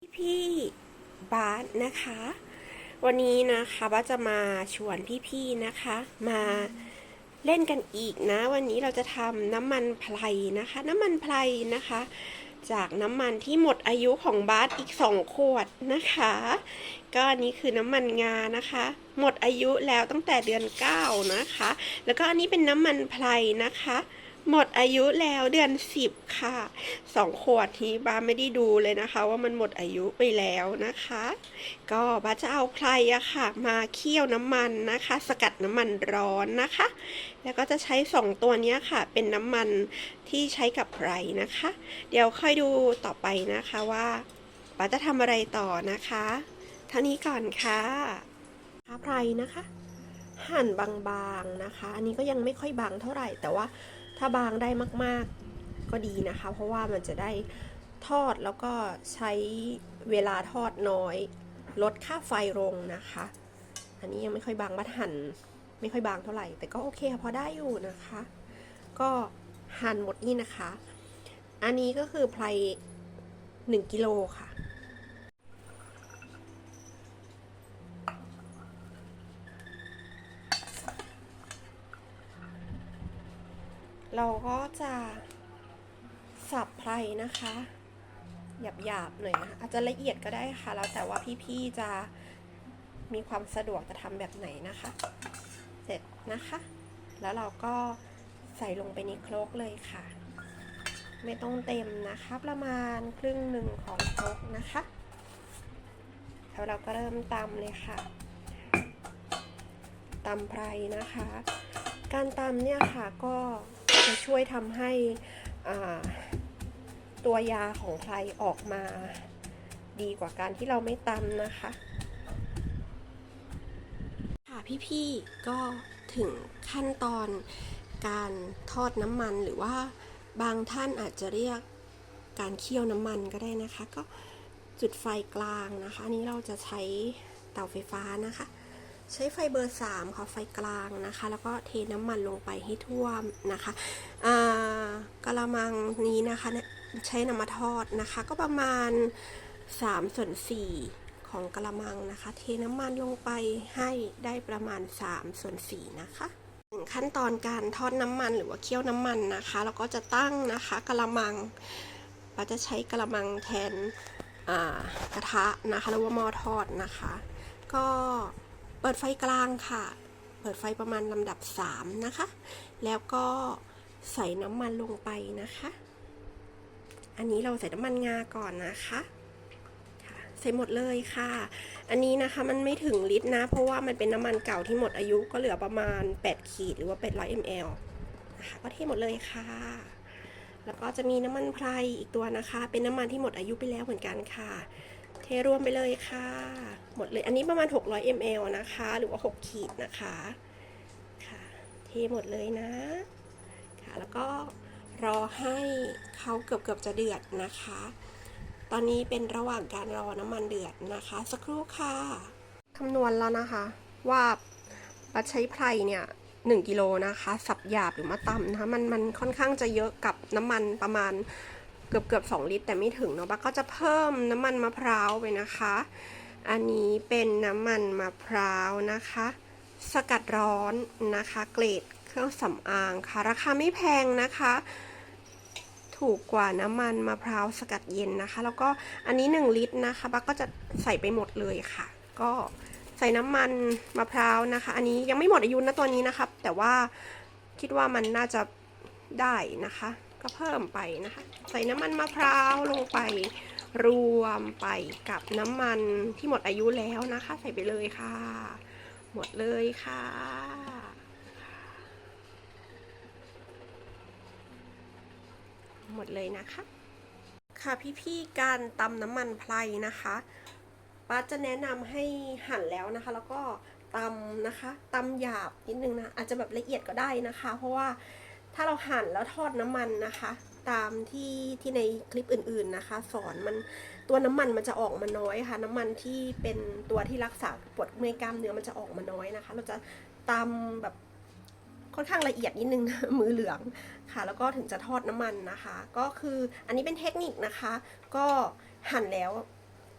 พี่บาสนะคะ วันนี้นะคะบ้าสจะมาชวนพี่ๆนะคะ มาเล่นกันอีกนะ วันนี้เราจะทำน้ำมันไพรนะคะ น้ำมันไพรนะคะ จากน้ำมันที่หมดอายุของบาสอีกสองขวดนะคะ ก็อันนี้คือน้ำมันงานะคะ หมดอายุแล้วตั้งแต่เดือน 9 นะคะ แล้วก็อันนี้เป็นน้ำมันไพรนะคะ หมดอายุแล้วเดือน10ค่ะสองขวดนี้บ้าไม่ได้ดูเลยนะคะ ว่ามันหมดอายุไปแล้วนะคะ ก็บ้าจะเอาไพรอะค่ะ มาเคี่ยวน้ำมันนะคะ สกัดน้ำมันร้อนนะคะ แล้วก็จะใช้สองตัวนี้ค่ะ เป็นน้ำมันที่ใช้กับไพรนะคะ เดี๋ยวค่อยดูต่อไปนะคะว่าป้าจะทำอะไรต่อนะคะเท่านี้ก่อนค่ะไพรนะคะ หั่นบางๆนะคะ อันนี้ก็ยังไม่ค่อยบางเท่าไหร่แต่ว่า ถ้าบางได้มาก ๆก็ดีนะคะ เพราะว่ามันจะได้ทอดแล้วก็ใช้เวลาทอดน้อย ลดค่าไฟลงนะคะ อันนี้ยังไม่ค่อยบางบัดหั่นไม่ค่อยบางเท่าไหร่ แต่ก็โอเคพอได้อยู่นะคะ ก็หั่นหมดนี่นะคะ อันนี้ก็คือไพรหนึ่งกิโลค่ะ เราก็จะสับไพรนะคะ หยาบๆหน่อยนะอาจจะละเอียดก็ได้ค่ะ แล้วแต่ว่าพี่ๆจะมีความสะดวกจะทำแบบไหนนะคะ เสร็จนะคะ แล้วเราก็ใส่ลงไปในครกเลยค่ะ ไม่ต้องเต็มนะคะ ประมาณครึ่งหนึ่งของครกนะคะ แล้วเราก็เริ่มตำเลยค่ะตำไพรนะคะ การตำเนี่ยค่ะก็ จะช่วยทำให้ตัวยาของไพรออกมาดีกว่าการที่เราไม่ตำนะคะ ค่ะพี่ๆก็ถึงขั้นตอนการทอดน้ำมันหรือว่าบางท่านอาจจะเรียกการเคี่ยวน้ำมันก็ได้นะคะ ก็จุดไฟกลางนะคะอันนี้เราจะใช้เตาไฟฟ้านะคะ ใช้ไฟเบอร์ 3 ค่ะไฟกลางนะคะ แล้วก็เทน้ำมันลงไปให้ท่วมนะคะกระมังนี้นะคะใช้นำมาทอดนะคะ ก็ประมาณ3ส่วน4ของกระมังนะคะ เทน้ำมันลงไปให้ได้ประมาณ3ส่วน4นะคะถึงขั้นตอนการทอดน้ำมันหรือว่าเคี่ยวน้ำมันนะคะแล้วก็จะตั้งนะคะกระมังเราจะใช้กระมังแทนกระทะนะคะหรือว่าหม้อทอดนะคะ ก็ เปิดไฟกลางค่ะ เปิดไฟประมาณลำดับ 3 นะคะ แล้วก็ใส่น้ำมันลงไปนะคะ อันนี้เราใส่น้ำมันงาก่อนนะคะใส่หมดเลยค่ะ อันนี้นะคะมันไม่ถึงลิตรนะ เพราะว่ามันเป็นน้ำมันเก่าที่หมดอายุก็เหลือประมาณ 8 ขีดหรือว่า 800 ml นะคะก็เทหมดเลยค่ะ แล้วก็จะมีน้ำมันไพรอีกตัวนะคะ เป็นน้ำมันที่หมดอายุไปแล้วเหมือนกันค่ะ เทรวมไปเลยค่ะ หมดเลยอันนี้ประมาณ 600 ml นะคะ หรือว่า 6 ขีดนะคะค่ะเทหมดเลยนะค่ะแล้วก็รอให้เขาเกือบเกือบๆจะเดือดนะคะ ตอนนี้เป็นระหว่างการรอน้ำมันเดือดนะคะ สักครู่ค่ะคำนวณแล้วนะคะ ว่าบัตใช้ไพรเนี่ยหนึ่งกิโลนะคะ สับหยาบหรือมาตำนะคะมันมันค่อนข้างจะเยอะกับน้ำมันประมาณ เกือบเกือบสองลิตรแต่ไม่ถึงเนาะบักก็จะเพิ่มน้ำมันมะพร้าวไปนะคะ อันนี้เป็นน้ำมันมะพร้าวนะคะ สกัดร้อนนะคะ เกรดเครื่องสำอางค่ะ ราคาไม่แพงนะคะ ถูกกว่าน้ำมันมะพร้าวสกัดเย็นนะคะ แล้วก็อันนี้ 1 ลิตรนะคะบักก็จะใส่ไปหมดเลยค่ะ ก็ใส่น้ำมันมะพร้าวนะคะ อันนี้ยังไม่หมดอายุนะตัวนี้นะครับ แต่ว่าคิดว่ามันน่าจะได้นะคะ ก็เพิ่มไปนะคะ ใส่น้ำมันมะพร้าวลงไป รวมไปกับน้ำมันที่หมดอายุแล้วนะคะ ใส่ไปเลยค่ะ หมดเลยค่ะหมดเลยนะคะ ค่ะพี่ๆการตำน้ำมันไพรนะคะป้าจะแนะนำให้หั่นแล้วนะคะ แล้วก็ตำนะคะตำหยาบนิดนึงนะอาจจะแบบละเอียดก็ได้นะคะ เพราะว่า ถ้าเราหั่นแล้วทอดน้ำมันนะคะ ตามที่ที่ในคลิปอื่นๆนะคะ สอนมันตัวน้ำมันมันจะออกมาน้อยค่ะ น้ำมันที่เป็นตัวที่รักษาปวดเมื่อยกล้ามเนื้อมันจะออกมาน้อยนะคะ เราจะตำแบบค่อนข้างละเอียดนิดนึง มือเหลืองค่ะ แล้วก็ถึงจะทอดน้ำมันนะคะ ก็คืออันนี้เป็นเทคนิคนะคะ ก็หั่นแล้ว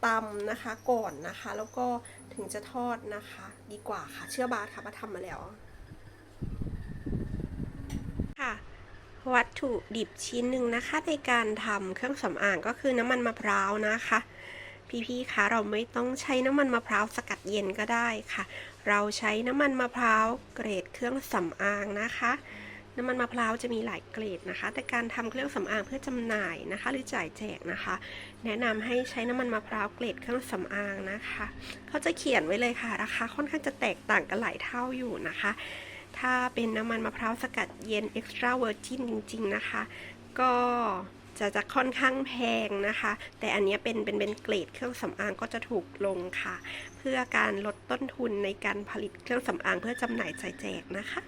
ตำนะคะก่อนนะคะ แล้วก็ถึงจะทอดนะคะ ดีกว่าค่ะ เชื่อบาสค่ะมาทำมาแล้ว ค่ะ วัตถุดิบชิ้นหนึ่งนะคะในการทำเครื่องสำอางก็คือน้ำมันมะพร้าวนะคะ พี่ๆคะเราไม่ต้องใช้น้ำมันมะพร้าวสกัดเย็นก็ได้ค่ะ เราใช้น้ำมันมะพร้าวเกรดเครื่องสำอางนะคะ น้ำมันมะพร้าวจะมีหลายเกรดนะคะ แต่การทำเครื่องสำอางเพื่อจำหน่ายนะคะ หรือจ่ายแจกนะคะ แนะนำให้ใช้น้ำมันมะพร้าวเกรดเครื่องสำอางนะคะ เขาจะเขียนไว้เลยค่ะราคาค่อนข้างจะแตกต่างกันหลายเท่าอยู่นะคะ ถ้าเป็นน้ำมันมะพร้าวสกัดเย็น extra virgin จริง ๆ นะคะ ก็จะจะค่อนข้างแพงนะคะ แต่อันนี้เป็นเป็นเป็นเกรดเครื่องสำอางก็จะถูกลงค่ะ เพื่อการลดต้นทุนในการผลิตเครื่องสำอางเพื่อจำหน่ายจ่ายแจกนะคะ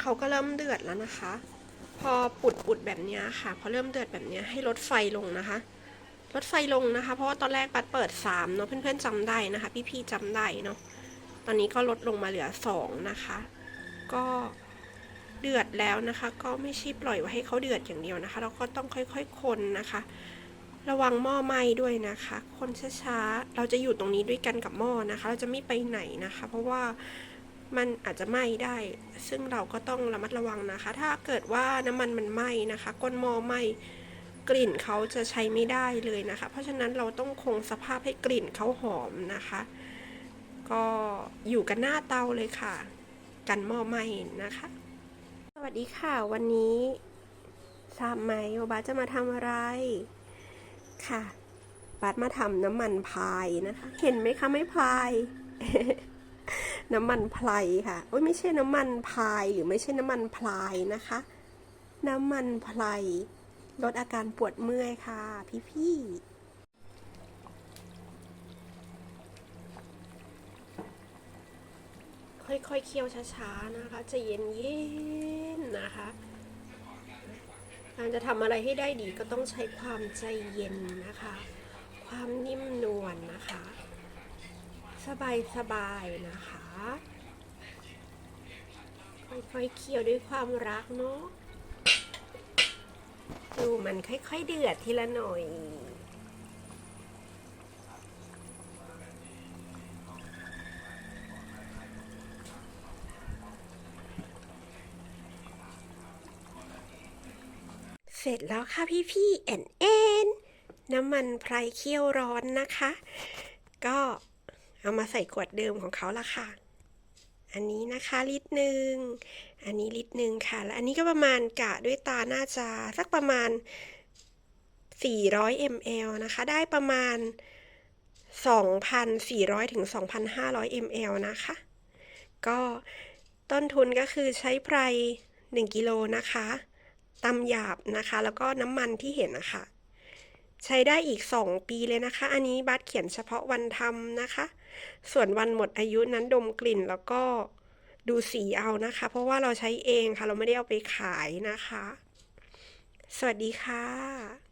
เขาก็เริ่มเดือดแล้วนะคะ พอปุดปุดแบบนี้ค่ะ พอเริ่มเดือดแบบนี้ให้ลดไฟลงนะคะลดไฟลงนะคะ เพราะว่าตอนแรกปัดเปิด3เนาะเพื่อนๆจำได้นะคะ พี่ๆจำได้เนาะ ตอนนี้ก็ลดลงมาเหลือ 2 นะคะ ก็เดือดแล้วนะคะ ก็ไม่ใช่ปล่อยไว้ให้เขาเดือดอย่างเดียวนะคะ เราก็ต้องค่อยๆคนนะคะ ระวังหม้อไหม้ด้วยนะคะ คนช้าๆ เราจะอยู่ตรงนี้ด้วยกันกับหม้อนะคะ เราจะไม่ไปไหนนะคะ เพราะว่ามันอาจจะไหม้ได้ ซึ่งเราก็ต้องระมัดระวังนะคะ ถ้าเกิดว่าน้ำมันมันไหม้นะคะ ก้นหม้อไหม้กลิ่นเขาจะใช้ไม่ได้เลยนะคะ เพราะฉะนั้นเราต้องคงสภาพให้กลิ่นเขาหอมนะคะ ก็อยู่กันหน้าเตาเลยค่ะ กันหม้อไหม้นะคะ สวัสดีค่ะ วันนี้ทราบไหมว่าบาจะมาทำอะไรค่ะบาสมาทำน้ำมันพายนะคะ เห็นไหมคะไม่พาย น้ำมันพลายค่ะโอ้ยไม่ใช่น้ำมันพายหรือไม่ใช่น้ำมันพลายนะคะ น้ำมันพลายลดอาการปวดเมื่อยค่ะ พี่ๆ ค่อยๆเคี่ยวช้าๆนะคะจะเย็นๆนะคะการจะทำอะไรให้ได้ดีก็ต้องใช้ความใจเย็นนะคะ ความนิ่มนวลนะคะ สบายๆนะคะ ค่อยๆเคี่ยวด้วยความรักเนาะดูมันค่อยๆเดือดทีละหน่อย ร็จแล้วค่ะพี่พี่แอนแอนน้ำมันไพรเคี่ยวร้อนนะคะ ก็เอามาใส่ขวดเดิมของเขาละค่ะ อันนี้นะคะลิตรหนึ่ง อันนี้ลิตรหนึ่งค่ะ และอันนี้ก็ประมาณกะด้วยตาน่าจะสักประมาณ 400 ml นะคะ ได้ประมาณ 2,400ถึง2,500 ml นะคะ ก็ต้นทุนก็คือใช้ไพร1กิโลนะคะ ตำหยาบนะคะ แล้วก็น้ำมันที่เห็นนะคะ ใช้ได้อีก 2 ปีเลยนะคะ อันนี้บัตรเขียนเฉพาะวันทำนะคะ ส่วนวันหมดอายุนั้นดมกลิ่นแล้วก็ดูสีเอานะคะ เพราะว่าเราใช้เองค่ะ เราไม่ได้เอาไปขายนะคะ สวัสดีค่ะ